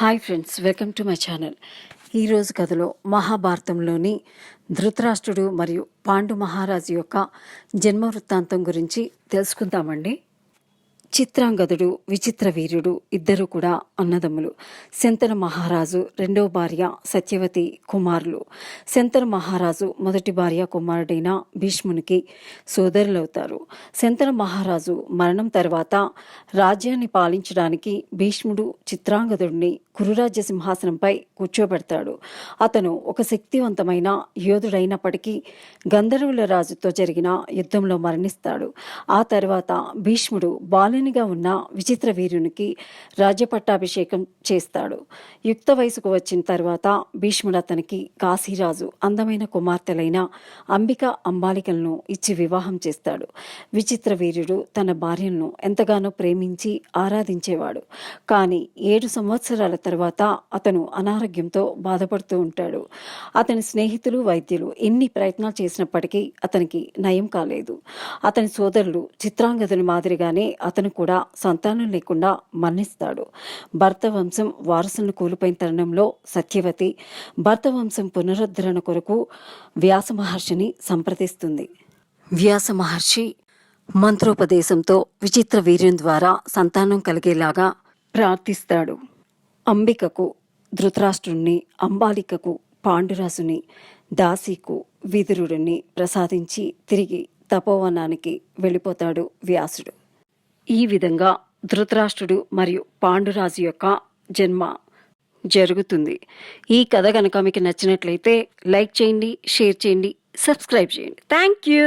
Hi friends welcome to my channel. ఈరోజు కథలో మహాభారతంలోని ధృతరాష్ట్రుడు మరియు పాండు మహారాజు యొక్క జన్మ వృత్తాంతం గురించి తెలుసుకుందామండి. చిత్రాంగదుడు విచిత్ర వీరుడు ఇద్దరు కూడా అన్నదమ్ములు. శంతన మహారాజు రెండవ భార్య సత్యవతి కుమారులు. శంతన మహారాజు మొదటి భార్య కుమారుడైన భీష్మునికి సోదరులవుతారు. శంతన మహారాజు మరణం తర్వాత రాజ్యాన్ని పాలించడానికి భీష్ముడు చిత్రాంగదుడిని కురురాజ్య సింహాసనంపై కూర్చోబెడతాడు. అతను ఒక శక్తివంతమైన యోధుడైనప్పటికీ గంధర్వుల రాజుతో జరిగిన యుద్ధంలో మరణిస్తాడు. ఆ తర్వాత భీష్ముడు బాలునిగా ఉన్న విచిత్ర వీరునికి రాజ్యపట్టాభిషేకం చేస్తాడు. యుక్త వయసుకు వచ్చిన తర్వాత భీష్ముడు అతనికి కాశీరాజు అందమైన కుమార్తెలైన అంబిక అంబాలికలను ఇచ్చి వివాహం చేస్తాడు. విచిత్ర వీరుడు తన భార్యను ఎంతగానో ప్రేమించి ఆరాధించేవాడు. కానీ ఏడు సంవత్సరాల తర్వాత అతను అనారోగ్యంతో బాధపడుతూ ఉంటాడు. అతని స్నేహితులు వైద్యులు ఎన్ని ప్రయత్నాలు చేసినప్పటికీ అతనికి నయం కాలేదు. అతని సోదరులు చిత్రాంగదుల మాదిరిగానే అతను కూడా సంతానం లేకుండా మరణిస్తాడు. భర్త వంశం వారసులను కోల్పోయిన తరుణంలో సత్యవతి భర్త వంశం పునరుద్ధరణ కొరకు వ్యాస మహర్షిని సంప్రదిస్తుంది. వ్యాస మహర్షి మంత్రోపదేశంతో విచిత్ర వీర్యం ద్వారా సంతానం కలిగేలాగా ప్రార్థిస్తాడు. అంబికకు ధృతరాష్ట్రుణ్ణి అంబాలికకు పాండురాసుని దాసికు విదురుడిని ప్రసాదించి తిరిగి తపోవనానికి వెళ్ళిపోతాడు వ్యాసుడు. ఈ విధంగా ధృతరాష్ట్రుడు మరియు పాండురాజు యొక్క జన్మ జరుగుతుంది. ఈ కథ కనుక మీకు నచ్చినట్లయితే లైక్ చేయండి షేర్ చేయండి సబ్స్క్రైబ్ చేయండి. Thank you!